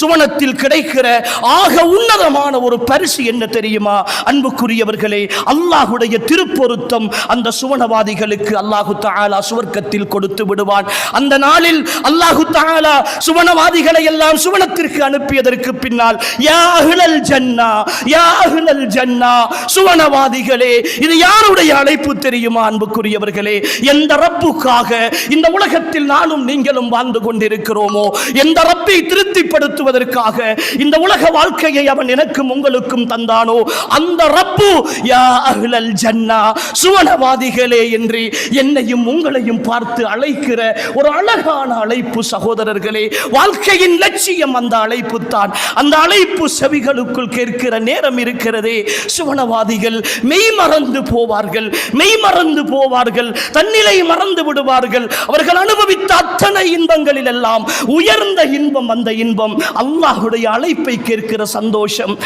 சுவனத்தில் கிடைக்கிற ஆக உன்னதமான ஒரு பரிசு என்ன தெரியுமா? அன்புக்குரியவர்களே அல்லாஹுடைய திருப்பொருத்தம் அந்த சுவனவாதிகளுக்கு அல்லாஹு தாலா சுவர்க்கத்தில் கொடுத்து விடுவான். அந்த நாளில் அல்லாஹு தாலா சுவனவாதிகளை எல்லாம் சுவனத்திற்கு அனுப்பியதற்கு பின்னால் யாகுலல் ஜன்னா யாகுலல் ஜன்னா சுவனவாதிகளே இது யாருடைய அழைப்பு தெரியுமா? அன்புக்குரியவர்களே எந்த ரப்புக்காக இந்த உலகத்தில் நானும் நீங்களும் வாழ்ந்து கொண்டிருக்கிறோமோ எந்த ரப்பை திருப்திப்படுத்துவதற்காக இந்த உலக வாழ்க்கையை அவன் எனக்கும் உங்களுக்கும் தந்தானோ? அந்த ரப்பு யா அஹ்லல் ஜன்னா சுவனவாதிகளே என்று என்னையும் உங்களையும் பார்த்து அழைக்கிற ஒரு அழகான அழைப்பு சகோதரர்களே வாழ்க்கையின் லட்சியம் அந்த அழைப்பு தான். அந்த அழைப்பு செவிகளுக்குள் கேட்கிற நேரம் இருக்கிறதே. சுவனவாதிகள் மெய் மறந்து போவார்கள் மெய் மறந்து போவார்கள் தன்னிலை மறந்து விடுவார்கள். அவர்கள் அனுபவித்த அத்தனை இன்பங்களில் எல்லாம் உயர்ந்த இன்பம் அந்த இன்பம். அல்லாஹுடைய அழைப்பை கேட்கிற சந்தோஷம்.